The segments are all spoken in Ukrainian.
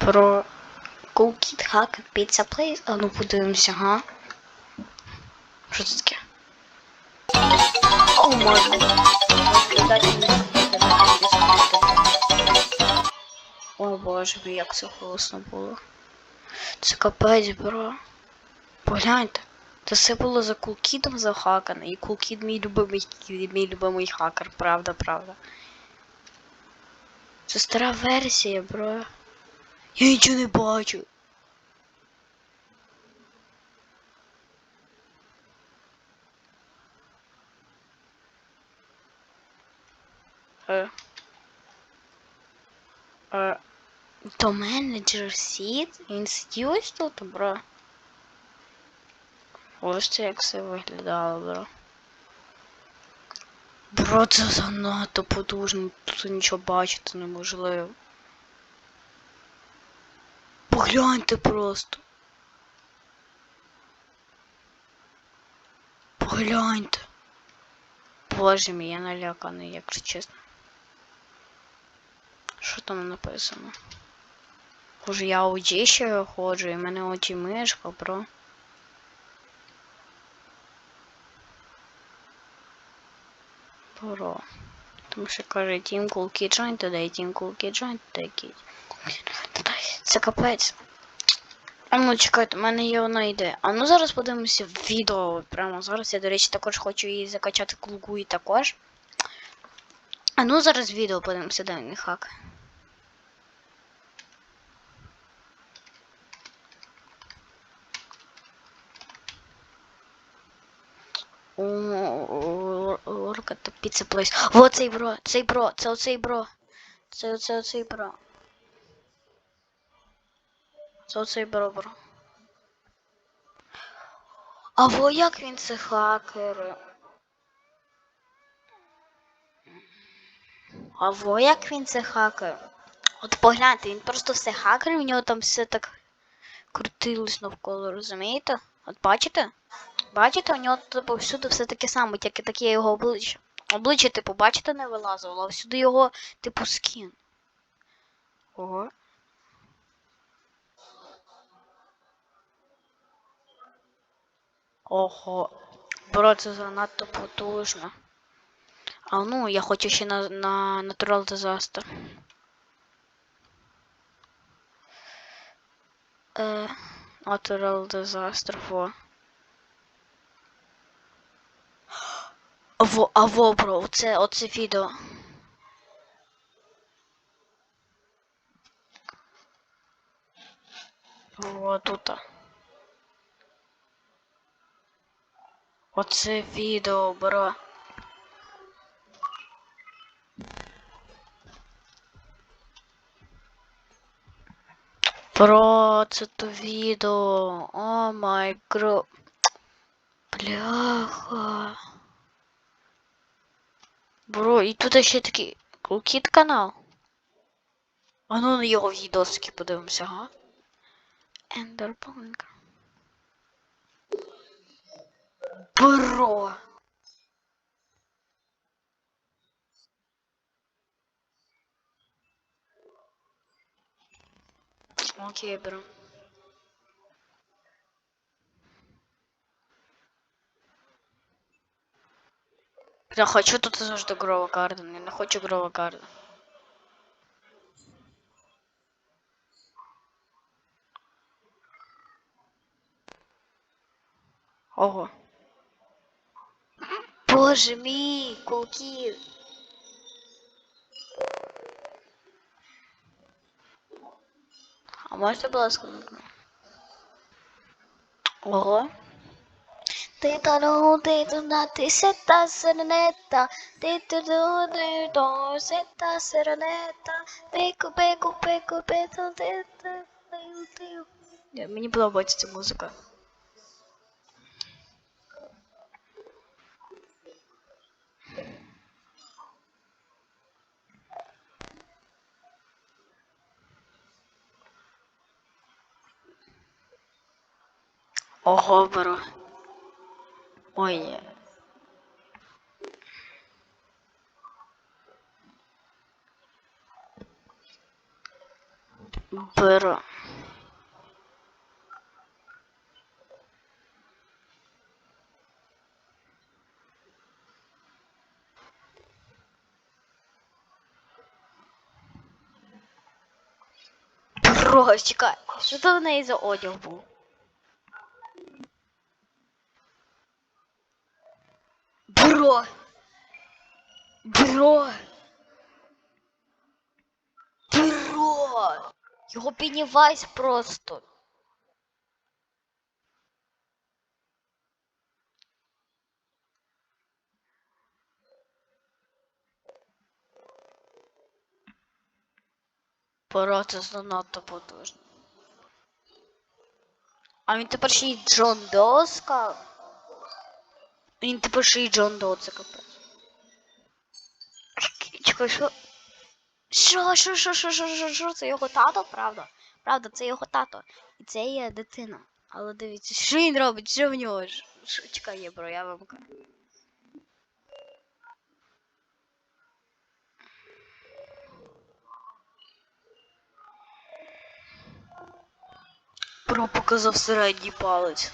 Про Cool Kid Hack Pizza Place. А ну подивимося, га? Що це таке? О, можна. О боже як це голосно було. Це капець, бро. Погляньте. Це все було за кулкідом захакане. І кулкід мій любимий мій любимий хакер, правда, правда. Це стара версія, бро. Я нічого не бачу. Е. Е. То менеджер сіт? Він сидів ось тут, бро. Ось це як все виглядало, бро. Бро, це занадто потужно, тут нічого бачити неможливо. Погляньте просто. Погляньте. Боже мій, я наляканий, якщо чесно. Що там написано? Боже, я OG ще ходжу, і в мене OG мишка, бро. Бро. Тому що каже Team Cool Kid Join today, Team Cool Kid Join today, Kid. Це капець. А ну чекайте, у мене є одна ідея. А ну зараз подивимося відео. Прямо зараз. Я, до речі, також хочу її закачати клугу і також. А ну зараз відео подивимося, де він хак. Орка та піца плейс. Во цей бро, цей бро, це оцей бро. Це оце оцей бро. Це оцей бро, бро. А во як він це хакер? А во як він це хакер? От погляньте, він просто все хакер, у нього там все так крутилось навколо, розумієте? От бачите? Бачите, у нього типу всюди все таке саме, тільки таке його обличчя. Обличчя, типу, бачите, не вилазило, а всюди його, типу, скін. Ого. Ого. Бро, це занадто потужно. А ну, я хочу ще на, на Natural Disaster. Е, Natural Disaster, во. Во, а во, бро, оце, оце відео. Во, тут. Оце відео, бро. Бро, це то відео. О май гро. Бляха. Бро, і тут ще такий кулкіт канал. А ну на його відосики подивимося, га? Ендербонг. Бро. Окей, бро. Я хочу тут завжди Грова Гарден. Я не хочу Грова Гарден. Ого. Боже мій, кулки. А можете, будь ласка, Ого. Ти тану, ти сета сернета, ти туду, ти до сета сернета, пику, пику, пику, пику, ти, ти, ти, ти. Мені подобається ця музика. Ого, бро. Ой. Беру. Бро, чекай, що то в неї за одяг був? Бро! Бро! Бро! Його піднівайся просто. Це занадто потужно. А він тепер ще й Джон Доу сказав? Він тепер ще й Джон Доу, це капець. Чекай, що? Що, що, що, що, що, що, що, це його тато, правда? Правда, це його тато. І це є дитина. Але дивіться, що він робить, що в нього? Що, чекай, є, бро, я вам кажу. Бро показав середній палець.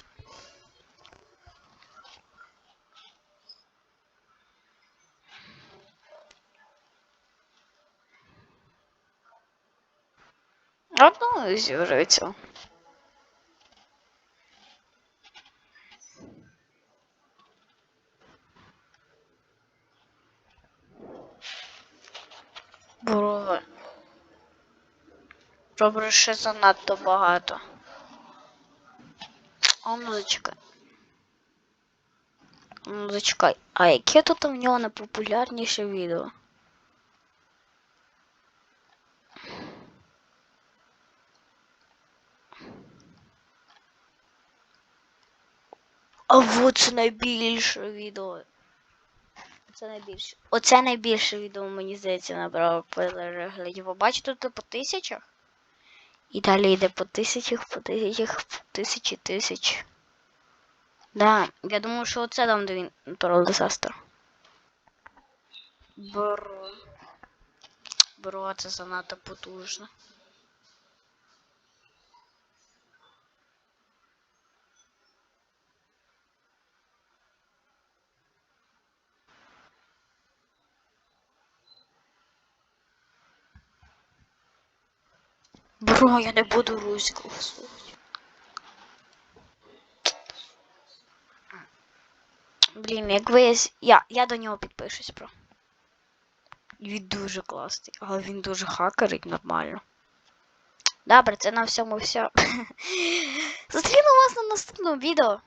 Одно зіграється. Бро. Добре, ще занадто багато. А ну зачекай. Ну зачекай. А яке тут в нього найпопулярніше відео? А вот це найбільше відео. Це найбільше. Оце найбільше відео, мені здається, набрало переглядів. Ви бачите тут по тисячах? І далі йде по тисячах, по тисячах, по тисячі тисяч. Да, я думаю, що оце там, де він Natural Disaster. Бро. Бро, це занадто потужно. Бро, я не буду руську слухати. Блін, як ви... Я, я до нього підпишусь, бро. Він дуже класний, але він дуже хакерить нормально. Добре, це на всьому все. Зустріну вас на наступному відео.